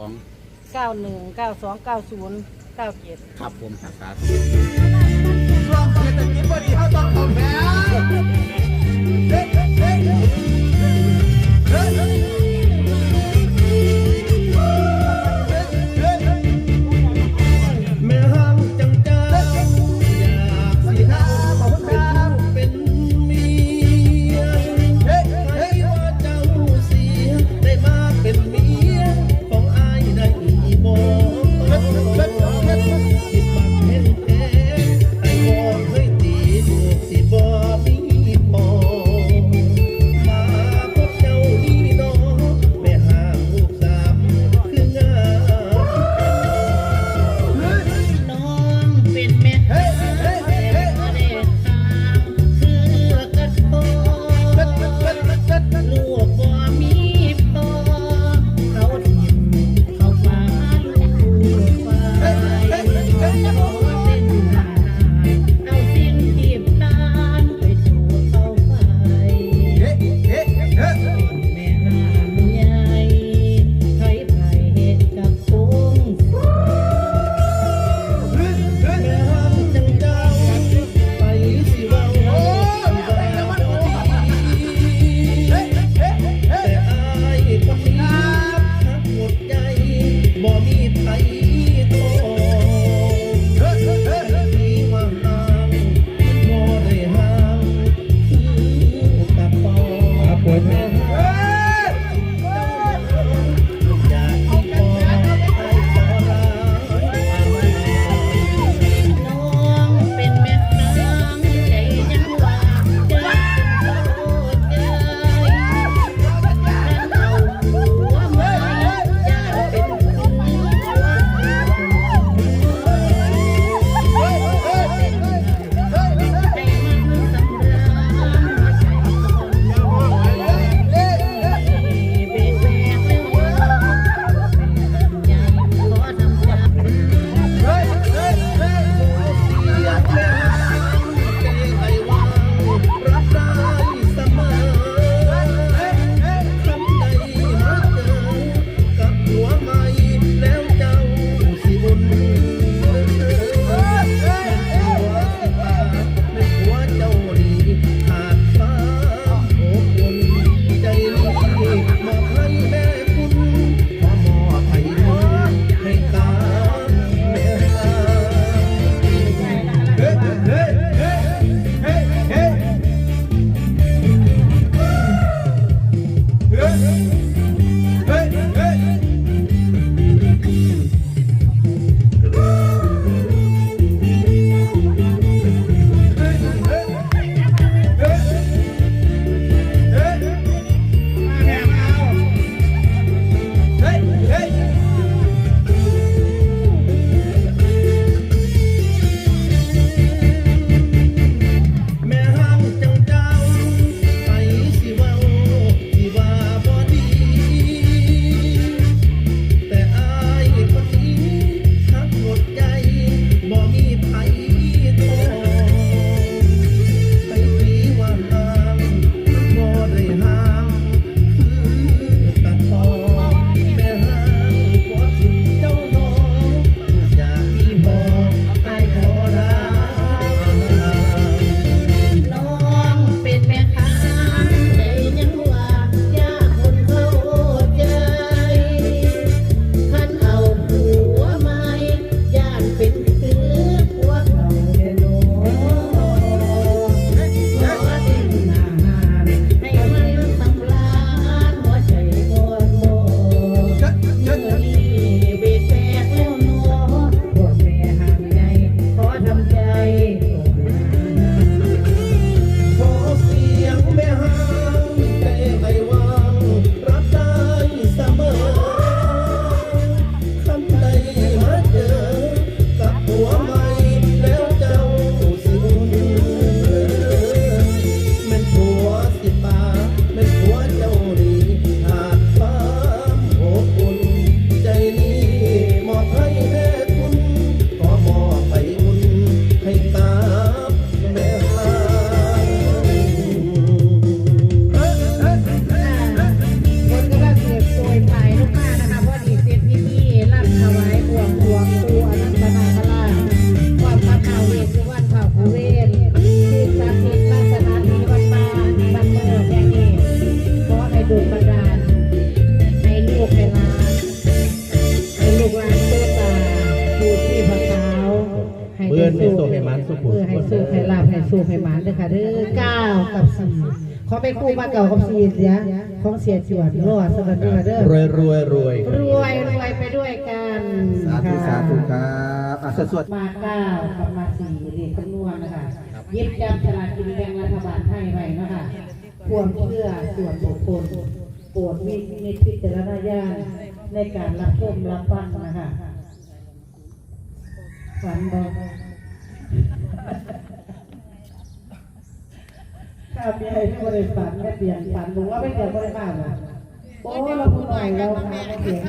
ของเก้าหนึ่งเก้าสองเก้าศูนย์เก้าเจ็ดครับผมสาธุช่วงเศรษฐกิจพอดีเขต้องออกแบบ สุขุมเออให้สู้ให้ลาบให้สู้ให้หมานเด้อค่ะเด้อเก้ากับสี่ขอไปคู่มาเก่ากับสี่เสียของเสียจวดรอดสวัสดีค่ะเด้อรวยรวยรวยรวยรวยไปด้วยกันสาธุค่ะสาธุครับอะสวดมาเก้ากับมาสี่เรียนจำนวนนะคะยึดจำฉลากกินแบ่งรัฐบาลไทยไว้นะคะความเชื่อส่วนบุคคลโปรดวินิจพิจารณญาณในการรับชมรับฟังนะคะฝันบอก ข้าเปียให้ไม่ได้ฝันไม่เปลี่ยนฝันรู้ว่าไม่เกี่ยวกับข้าวนะโอ้เราพูดหน่อยเราพาไม่เปลี่ยน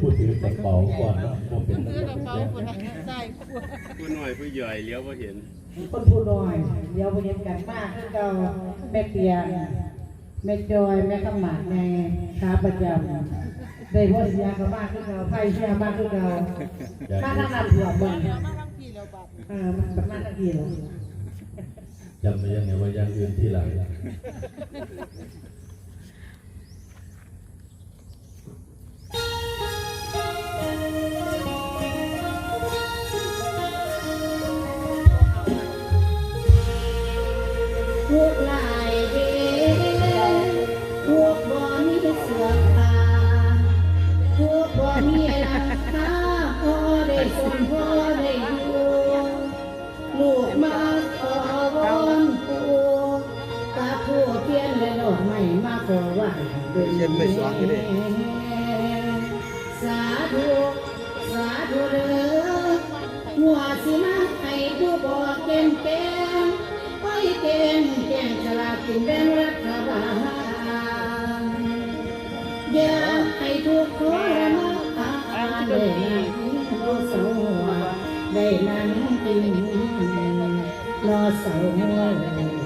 พูดถึงกระเป๋าก่อนนะพวกระเป็นผู้หน่อยผู้ใหญ่เลี้ยวก็เห็น คนผู้น้อยเดี๋ยวไปเห็นกันมากคือเราแม่เปียงแม่จอยแม่ขมากแม่ขาประจำได้ว่าเสียเขามากคือเราไพ่เสียมากคือเรามาทางนั้นหัวเบิ่ง ออมันประมาณนั้นทีแล้วจำไว้ยังไงว่ายังยืนที่หลัง ไม้มาขอว้เดินเย็นไม่สว่างอยู่ดิสาธุสาธุเด้อหัวสิมาให้ผู้บอกเก่งเก่งไว้เก่งแก่งฉลาดกินแบ่งรัฐบาลอย่าให้ทุกคนมาอาได้นั่งรอสัวได้นั่งกินรอเสาหั